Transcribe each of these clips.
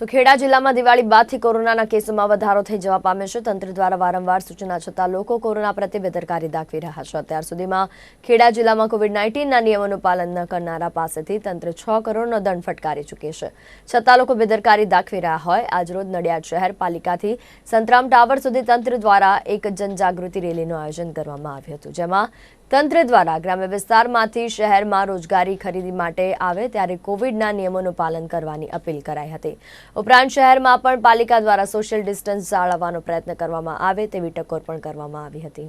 તો ખેડા જિલ્લામાં દિવાળી બાદથી કોરોનાના કેસોમાં વધારો થઈ જવા પામ્યો છે. તંત્ર દ્વારા વારંવાર સૂચના છતાં લોકો કોરોના પ્રત્યે બેદરકારી દાખવી રહ્યા છે. અત્યાર સુધીમાં ખેડા જિલ્લામાં કોવિડ નાઇન્ટીનના નિયમોનું પાલન ન કરનારા પાસેથી તંત્ર છ કરોડનો દંડ ફટકારી ચૂકે છે. છતાં લોકો બેદરકારી દાખવી રહ્યા હોય આજરોજ નડિયાદ શહેર પાલિકાથી સંતરામ ટાવર સુધી તંત્ર દ્વારા એક જનજાગૃતિ રેલીનું આયોજન કરવામાં આવ્યું હતું, જેમાં તંત્ર દ્વારા ગ્રામ્ય વિસ્તારમાંથી શહેરમાં રોજગારી ખરીદી માટે આવે ત્યારે કોવિડના નિયમોનું પાલન કરવાની અપીલ કરાઈ હતી. ઉપરાંત શહેરમાં પણ પાલિકા દ્વારા સોશિયલ ડિસ્ટન્સ જાળવવાનો પ્રયત્ન કરવામાં આવે તેવી ટકોર પણ કરવામાં આવી હતી.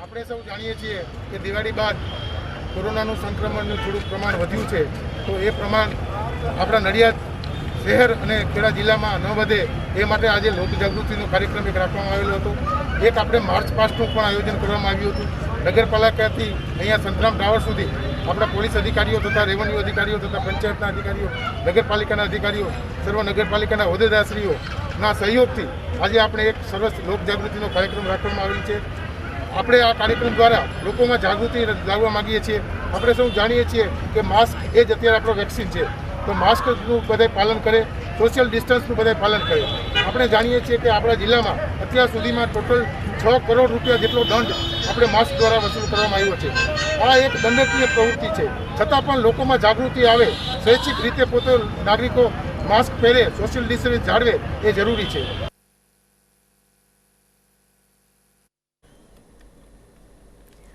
આપણે સૌ જાણીએ છીએ કે દિવાળી બાદ કોરોનાનું સંક્રમણનું થોડુંક પ્રમાણ વધ્યું છે, તો એ પ્રમાણ આપણા નડિયાદ શહેર અને ખેડા જિલ્લામાં ન વધે એ માટે આજે લોકજાગૃતિનો કાર્યક્રમ એક રાખવામાં આવેલો હતો. એક આપણે માર્ચ પાસ્ટનું પણ આયોજન કરવામાં આવ્યું હતું. નગરપાલિકાથી અહીંયા સંતરામ ટાવર સુધી આપણા પોલીસ અધિકારીઓ તથા રેવન્યુ અધિકારીઓ તથા પંચાયતના અધિકારીઓ, નગરપાલિકાના અધિકારીઓ, સર્વ નગરપાલિકાના હોદ્દેદારશ્રીઓના સહયોગથી આજે આપણે એક સરસ લોકજાગૃતિનો કાર્યક્રમ રાખવામાં આવેલ છે. આપણે આ કાર્યક્રમ દ્વારા લોકોમાં જાગૃતિ લાવવા માગીએ છીએ. આપણે સૌ જાણીએ છીએ કે માસ્ક એ જ અત્યારે આપણો વેક્સિન છે. તો માસ્કનું બધાય પાલન કરે, સોશિયલ ડિસ્ટન્સનું બધાય પાલન કરે. આપણે જાણીએ છીએ કે આપણા જિલ્લામાં અત્યાર સુધીમાં ટોટલ છ કરોડ રૂપિયા જેટલો દંડ આપણે માસ્ક દ્વારા વસૂલ કરવામાં આવ્યો છે. આ એક દંડકીય પ્રવૃત્તિ છે. છતાં પણ લોકોમાં જાગૃતિ આવે, સ્વૈચ્છિક રીતે પોતે નાગરિકો માસ્ક પહેરે સોશિયલ ડિસ્ટન્સ જાળવે એ જરૂરી છે.